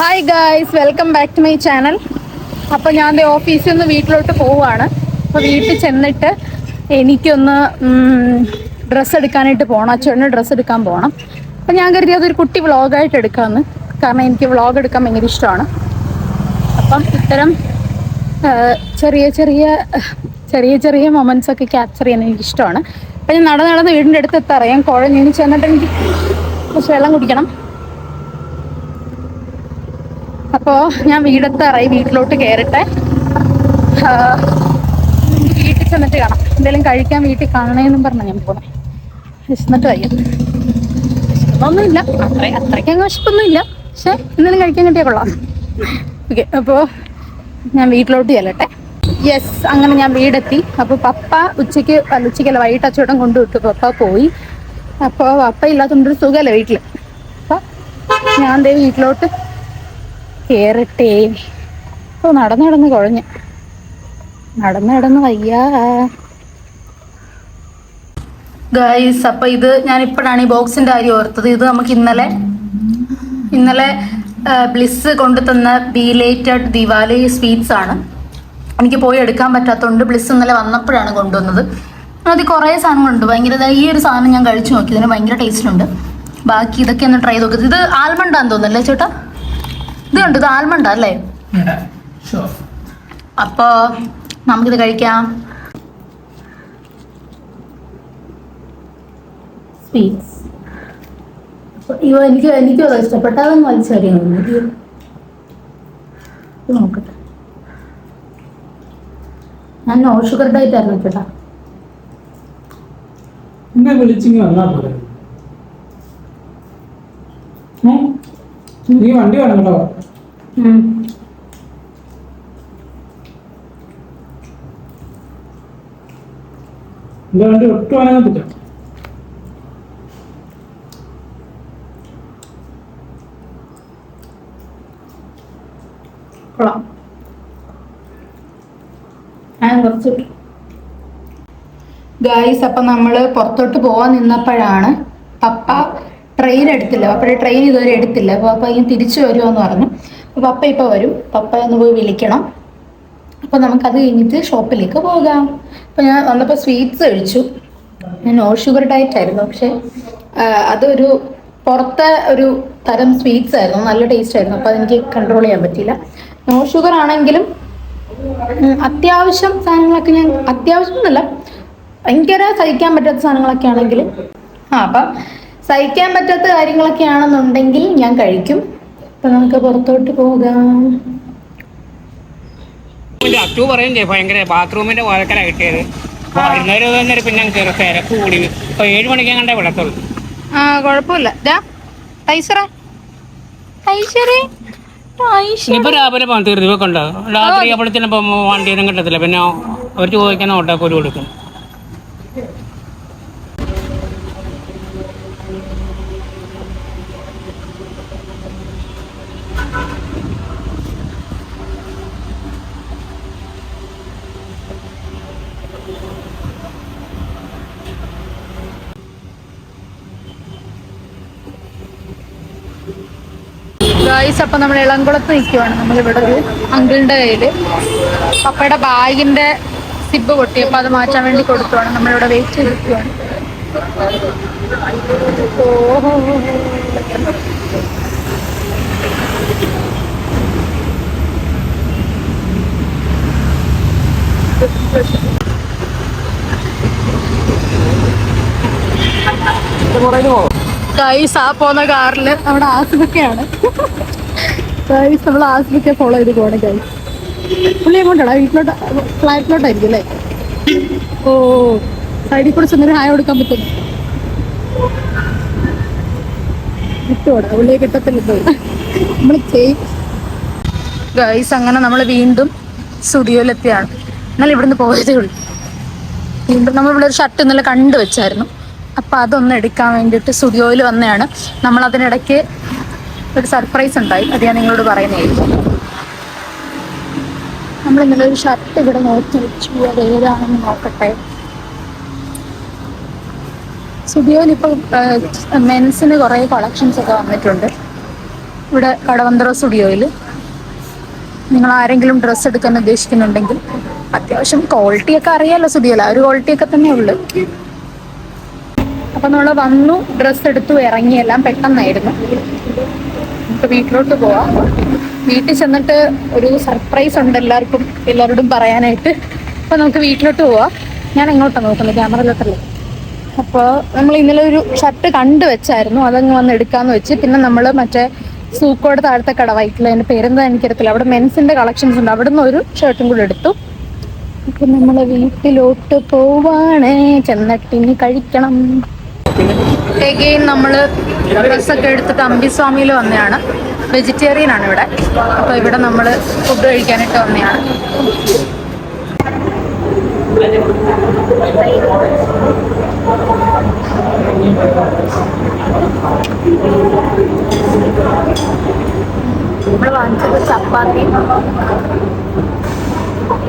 Hi guys welcome back to my channel അപ്പോൾ ഞാൻ ഓഫീസിൽ നിന്ന് വീട്ടിലോട്ട് പോവുകയാണ്. അപ്പോൾ വീട്ടിൽ ചെന്നിട്ട് എനിക്കൊന്ന് ഡ്രസ്സ് എടുക്കാനായിട്ട് പോകണം അച്ഛന് ഡ്രസ്സ് എടുക്കാൻ പോകണം അപ്പോൾ ഞാൻ കരുതി അതൊരു കുട്ടി വ്ളോഗായിട്ട് എടുക്കാമെന്ന് കാരണം എനിക്ക് വ്ളോഗ് എടുക്കാൻ ഭയങ്കര ഇഷ്ടമാണ്. അപ്പം ഇത്തരം ചെറിയ ചെറിയ ചെറിയ ചെറിയ മൊമെന്റ്സ് ഒക്കെ ക്യാപ്ചർ ചെയ്യാൻ എനിക്ക് ഇഷ്ടമാണ്. അപ്പം ഞാൻ നടന്ന് നടന്ന് വീടിന്റെ അടുത്ത് എത്താറിയാം കുഴഞ്ഞ് ചെന്നിട്ട് എനിക്ക് കുറച്ച് വെള്ളം കുടിക്കണം. അപ്പോൾ ഞാൻ വീടെത്താറായി വീട്ടിലോട്ട് കയറട്ടെ വീട്ടിൽ ചെന്നിട്ട് കാണാം. എന്തെങ്കിലും കഴിക്കാൻ വീട്ടിൽ കാണണേന്നും പറഞ്ഞ ഞാൻ പോണേ. വിശന്നിട്ട് വയ്യ. വിശന്നൊന്നുമില്ല അത്ര അത്രയ്ക്കും അങ്ങ് വിശപ്പൊന്നുമില്ല. പക്ഷെ എന്തെങ്കിലും കഴിക്കാൻ കിട്ടിയാൽ കൊള്ളാം. ഓക്കെ അപ്പോൾ ഞാൻ വീട്ടിലോട്ട് ചെല്ലട്ടെ. യെസ് അങ്ങനെ ഞാൻ വീടെത്തി. അപ്പോൾ പപ്പ ഉച്ചയ്ക്ക് അല്ല ഉച്ചയ്ക്കല്ല വൈകിട്ട് അച്ചോട്ടം കൊണ്ടുവിട്ടു പപ്പ പോയി. അപ്പോൾ പപ്പ ഇല്ലാത്തതുകൊണ്ടൊരു സുഖമല്ലേ വീട്ടിൽ അപ്പോൾ ഞാൻ ദേ വീട്ടിലോട്ട് കേറട്ടെ. ഓ നടന്നു നടന്ന് കുഴഞ്ഞു. നടന്നു നടന്ന് വയ്യ. ഗൈസ് അപ്പൊ ഇത് ഞാൻ ഇപ്പോഴാണ് ഈ ബോക്സിന്റെ കാര്യം ഓർത്തത്. ഇത് നമുക്ക് ഇന്നലെ ഇന്നലെ ബ്ലിസ് കൊണ്ടു തന്ന ബീലേറ്റഡ് ദിവാലി സ്വീറ്റ്സ് ആണ്. എനിക്ക് പോയി എടുക്കാൻ പറ്റാത്തതുകൊണ്ട് ബ്ലിസ് ഇന്നലെ വന്നപ്പോഴാണ് കൊണ്ടുവന്നത്. അതിൽ കുറേ സാധനങ്ങളുണ്ട്. ഭയങ്കര ഈ ഒരു സാധനം ഞാൻ കഴിച്ചു നോക്കി. ഇതിന് ഭയങ്കര ടേസ്റ്റ് ഉണ്ട്. ബാക്കി ഇതൊക്കെ ഒന്ന് ട്രൈ നോക്കുന്നത് ഇത് ആൽമണ്ടാന്ന് തോന്നുന്നല്ലേ ചേട്ടാ? ഇത് കണ്ടു ഇത് ആൽമണ്ട അല്ലേ അപ്പോ നമുക്കിത് കഴിക്കാം. സ്വീറ്റ്സ് എനിക്ക് എനിക്കും അത് നോക്കട്ടെ ഞാൻ നോ ഷുഗർ ഡയറ്റ് ആയിരുന്നു ചേട്ടാ എന്നെ വിളിച്ചിങ്ങ് വന്നാ പോലെ? നീ വണ്ടി വേണം കേട്ടോ. എന്റെ വണ്ടി ഒട്ടും അനങ്ങത്തില്ല കൊള്ളാം. ഞാൻ കുറച്ച് ഗായ്സ് അപ്പം നമ്മൾ പുറത്തോട്ട് പോവാൻ നിന്നപ്പോഴാണ് പപ്പ ട്രെയിൻ എടുത്തില്ല. പപ്പയുടെ ട്രെയിൻ ഇതുവരെ എടുത്തില്ല. അപ്പോൾ പപ്പ ഇങ്ങനെ തിരിച്ചു വരുമെന്ന് പറഞ്ഞു. അപ്പോൾ പപ്പ ഇപ്പോൾ വരും. പപ്പ ഒന്ന് പോയി വിളിക്കണം. അപ്പോൾ നമുക്കത് കഴിഞ്ഞിട്ട് ഷോപ്പിലേക്ക് പോകാം. അപ്പോൾ ഞാൻ വന്നപ്പോൾ സ്വീറ്റ്സ് കഴിച്ചു. ഞാൻ നോ ഷുഗർ ഡയറ്റ് ആയിരുന്നു. പക്ഷേ അതൊരു പുറത്തെ ഒരു തരം സ്വീറ്റ്സ് ആയിരുന്നു. നല്ല ടേസ്റ്റ് ആയിരുന്നു. അപ്പോൾ അതെനിക്ക് കൺട്രോൾ ചെയ്യാൻ പറ്റിയില്ല. നോ ഷുഗർ ആണെങ്കിലും അത്യാവശ്യം സാധനങ്ങളൊക്കെ ഞാൻ അത്യാവശ്യം എന്നല്ല ഭയങ്കര സഹിക്കാൻ പറ്റാത്ത സാധനങ്ങളൊക്കെ ആണെങ്കിൽ ആ അപ്പം സഹിക്കാൻ പറ്റാത്ത കാര്യങ്ങളൊക്കെ ആണെന്നുണ്ടെങ്കിൽ ഞാൻ കഴിക്കും. അപ്പം നമുക്ക് പുറത്തോട്ട് പോകാം. അച്ചു പറയും ചെയ്യും ഭയങ്കര ബാത്റൂമിന്റെ വാഴക്കല കിട്ടിയത്. വരുന്നവര് പിന്നെ തിരക്ക് കൂടി ഇപ്പൊ ഏഴ് മണിക്ക് കണ്ടേ വിടത്തുള്ളൂ. ആ കുഴപ്പമില്ല. രാവിലെ തീർന്നു ഇവക്കുണ്ട് രാത്രി അപ്പോഴത്തേനും വണ്ടിയൊന്നും കിട്ടത്തില്ല. പിന്നെ അവർ ചോദിക്കുന്ന ഓട്ടോക്കൂലി കൊടുക്കും. അപ്പം നമ്മൾ ഇളംകുളത്ത് നിൽക്കുവാണ്. നമ്മളിവിടെ ഒരു അങ്കിളിന്റെ കയ്യിൽ പപ്പയുടെ ബാഗിന്റെ സിബ് പൊട്ടി. അപ്പം അത് മാറ്റാൻ വേണ്ടി കൊടുത്തുവാണ്. നമ്മളിവിടെ വെയിറ്റ് ചെയ്ത് ഗൈസ് ആ പോന്ന കാറിൽ നമ്മുടെ ആസിഫൊക്കെയാണ് ഗൈസ് നമ്മൾ ആസിഫൊക്കെ ഫോളോ ചെയ്ത് പോണേ ഗൈസ്. പുള്ളി എങ്ങോട്ടാ വീട്ടിലോട്ട് ഫ്ലാറ്റിലോട്ടായിരിക്കും അല്ലേ? ഓ സൈഡിൽ കൂടെ ചെന്നൊരു ഹായ കൊടുക്കാൻ പറ്റും. നമ്മൾ ഗൈസ് അങ്ങനെ നമ്മൾ വീണ്ടും സ്റ്റുഡിയോയിലെത്തിയാണ്. എന്നാൽ ഇവിടുന്ന് പോയതേ ഉള്ളൂ. വീണ്ടും നമ്മൾ ഇവിടെ ഒരു ഷർട്ട് ഇന്നലെ കണ്ടു വെച്ചായിരുന്നു. അപ്പം അതൊന്ന് എടുക്കാൻ വേണ്ടിയിട്ട് സ്റ്റുഡിയോയിൽ വന്നതാണ്. നമ്മൾ അതിനിടയ്ക്ക് ഒരു സർപ്രൈസ് ഉണ്ടായി. അത് ഞാൻ നിങ്ങളോട് പറയുന്നതായിരിക്കും നമ്മൾ ഇന്നലെ ഒരു ഷർട്ട് ഇവിടെ നോക്കി വെച്ചു. അത് ഏതാണെന്ന് നോക്കട്ടെ. സ്റ്റുഡിയോയിൽ ഇപ്പോൾ മെൻസിന് കുറേ കളക്ഷൻസ് ഒക്കെ വന്നിട്ടുണ്ട്. ഇവിടെ കടവന്തറ സ്റ്റുഡിയോയിൽ നിങ്ങൾ ആരെങ്കിലും ഡ്രസ്സ് എടുക്കാൻ ഉദ്ദേശിക്കുന്നുണ്ടെങ്കിൽ അത്യാവശ്യം ക്വാളിറ്റി ഒക്കെ അറിയാലോ സുബിയോല. ആ ഒരു ക്വാളിറ്റി ഒക്കെ തന്നെ ഉള്ളു. അപ്പൊ നമ്മൾ വന്നു ഡ്രസ്സ് എടുത്തു ഇറങ്ങി എല്ലാം പെട്ടെന്നായിരുന്നു. നമുക്ക് വീട്ടിലോട്ട് പോവാം. വീട്ടിൽ ചെന്നിട്ട് ഒരു സർപ്രൈസ് ഉണ്ട് എല്ലാവർക്കും എല്ലാവരോടും പറയാനായിട്ട്. അപ്പൊ നമുക്ക് വീട്ടിലോട്ട് പോവാം. ഞാൻ എങ്ങോട്ടാണ് നോക്കുന്നത്? ക്യാമറയിലോട്ടല്ലേ അപ്പോൾ നമ്മൾ ഇന്നലെ ഒരു ഷർട്ട് കണ്ടു വെച്ചായിരുന്നു. അതങ്ങ് വന്ന് എടുക്കാന്ന് വെച്ച്. പിന്നെ നമ്മൾ മറ്റേ സൂക്കോട് താഴത്തെ കട വൈറ്റില്ല അതിന്റെ പേരെന്താ എനിക്കറിയത്തില്ല. അവിടെ മെൻസിന്റെ കളക്ഷൻസ് ഉണ്ട്. അവിടെ നിന്ന് ഒരു ഷർട്ടും കൂടെ എടുത്തു. അപ്പൊ നമ്മളെ വീട്ടിലോട്ട് പോവാണ്. ചെന്നട്ടിന് കഴിക്കണം. എഗെയിൻ നമ്മൾ ഡ്രസ്സൊക്കെ എടുത്തിട്ട് അമ്പിസ്വാമിയിൽ വന്നതാണ് വെജിറ്റേറിയൻ ആണ് ഇവിടെ. അപ്പോൾ ഇവിടെ നമ്മൾ ഫുഡ് കഴിക്കാനായിട്ട് വന്നതാണ് Meron, sa chapati.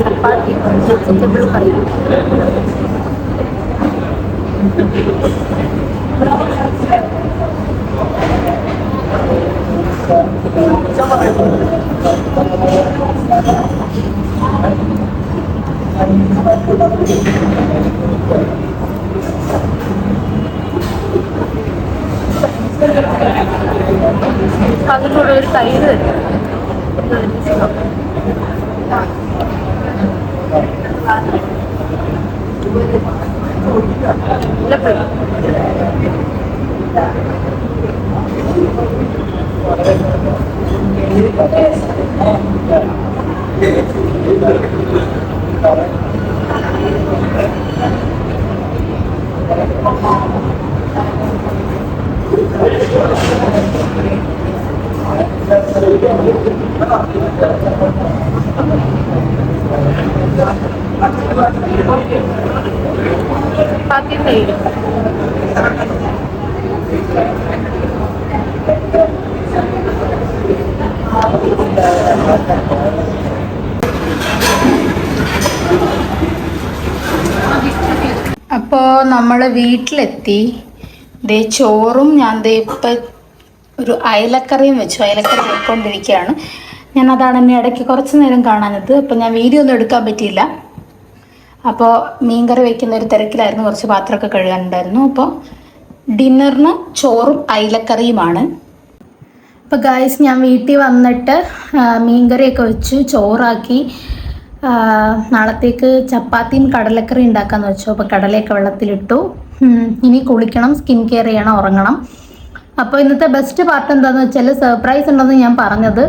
Chapati, sa tibro rin. അതിലൂടെ ഒരു തൈര് തരും ചപ്പാത്തി തൈര് അപ്പോൾ നമ്മൾ വീട്ടിലെത്തി. ദേ ചോറും ഞാൻ ദേ ഇപ്പം ഒരു അയലക്കറിയും വെച്ചു. അയലക്കറി വെക്കൊണ്ടിരിക്കുകയാണ് ഞാൻ അതാണ് എന്നെ ഇടയ്ക്ക് കുറച്ച് നേരം കാണാനത് അപ്പം ഞാൻ വീഡിയോ ഒന്നും എടുക്കാൻ പറ്റിയില്ല. അപ്പോൾ മീൻകറി വെക്കുന്ന ഒരു തിരക്കിലായിരുന്നു. കുറച്ച് പാത്രമൊക്കെ കഴുകാനുണ്ടായിരുന്നു. അപ്പോൾ ഡിന്നറിന് ചോറും അയലക്കറിയുമാണ്. അപ്പോൾ ഗായ്സ് ഞാൻ വീട്ടിൽ വന്നിട്ട് മീൻകറിയൊക്കെ വെച്ച്. ചോറാക്കി. നാളത്തേക്ക് ചപ്പാത്തിയും കടലക്കറി ഉണ്ടാക്കാമെന്ന് വെച്ചു. അപ്പോൾ കടലയൊക്കെ വെള്ളത്തിലിട്ടു. ഇനി കുളിക്കണം സ്കിൻ കെയർ ചെയ്യണം ഉറങ്ങണം. അപ്പോൾ ഇന്നത്തെ ബെസ്റ്റ് പാർട്ട് എന്താണെന്ന് വെച്ചാൽ സർപ്രൈസ് ഉണ്ടെന്ന് ഞാൻ പറഞ്ഞത്.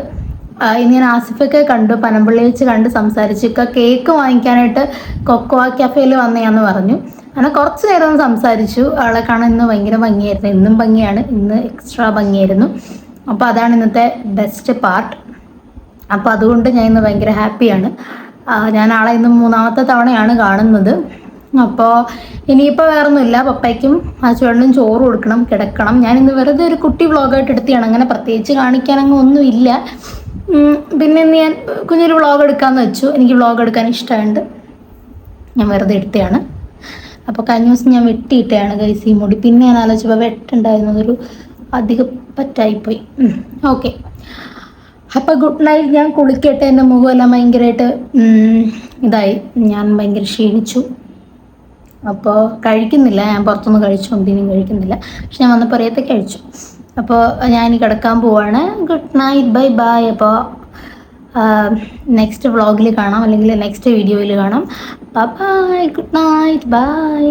ഇനി ഞാൻ ആസിഫൊക്കെ കണ്ടു പനമ്പള്ളി വെച്ച് കണ്ട് സംസാരിച്ചു. ഇക്ക കേക്ക് വാങ്ങിക്കാനായിട്ട് കൊക്കോവ കഫേയിൽ വന്നയാന്ന് പറഞ്ഞു. അങ്ങനെ കുറച്ച് നേരം ഒന്ന് സംസാരിച്ചു. ആളെ കാണാൻ ഇന്ന് ഭയങ്കര ഭംഗിയായിരുന്നു. ഇന്നും ഭംഗിയാണ്. ഇന്ന് എക്സ്ട്രാ ഭംഗിയായിരുന്നു. അപ്പോൾ അതാണ് ഇന്നത്തെ ബെസ്റ്റ് പാർട്ട് അപ്പോൾ അതുകൊണ്ട് ഞാൻ ഇന്ന് ഭയങ്കര ഹാപ്പിയാണ് ഞാൻ ആളെ ഇന്ന് മൂന്നാമത്തെ തവണയാണ് കാണുന്നത്. അപ്പോൾ ഇനിയിപ്പോൾ വേറൊന്നുമില്ല. പപ്പയ്ക്കും ആ ആച്ചുവേട്ടനും ചോറ് കൊടുക്കണം കിടക്കണം. ഞാൻ ഇന്ന് വെറുതെ ഒരു കുട്ടി വ്ളോഗായിട്ട് എടുത്തിയാണ്. അങ്ങനെ പ്രത്യേകിച്ച് കാണിക്കാനങ്ങ് ഒന്നുമില്ല. പിന്നെ ഇന്ന് ഞാൻ കുഞ്ഞൊരു വ്ളോഗ് എടുക്കാമെന്ന് വെച്ചു. എനിക്ക് വ്ളോഗ് എടുക്കാൻ ഇഷ്ടമുണ്ട്. ഞാൻ വെറുതെ എടുത്തതാണ്. അപ്പോൾ കഴിഞ്ഞ ദിവസം ഞാൻ വെട്ടിയിട്ടാണ് ഗൈസ് ഈ മുടി. പിന്നെ ഞാൻ ആലോചിച്ചപ്പോൾ വെട്ടുണ്ടായിരുന്നതൊരു അധികം പറ്റായിപ്പോയി. ഓക്കെ അപ്പോൾ ഗുഡ് നൈറ്റ് ഞാൻ കുളിക്കട്ടെ. എന്റെ മുഖമെല്ലാം ഭയങ്കരമായിട്ട് ഇതായി. ഞാൻ ഭയങ്കര ക്ഷീണിച്ചു. അപ്പോൾ കഴിക്കുന്നില്ല. ഞാൻ പുറത്തുനിന്ന് കഴിച്ചുകൊണ്ടിനും കഴിക്കുന്നില്ല. പക്ഷെ ഞാൻ വന്നപ്പോൾ പറയത്തെ കഴിച്ചു. അപ്പോൾ ഞാൻ ഇനി കിടക്കാൻ പോവാണ്. ഗുഡ് നൈറ്റ് ബൈ ബൈ അപ്പോൾ നെക്സ്റ്റ് വ്ളോഗിൽ കാണാം. അല്ലെങ്കിൽ നെക്സ്റ്റ് വീഡിയോയിൽ കാണാം. Bye good night by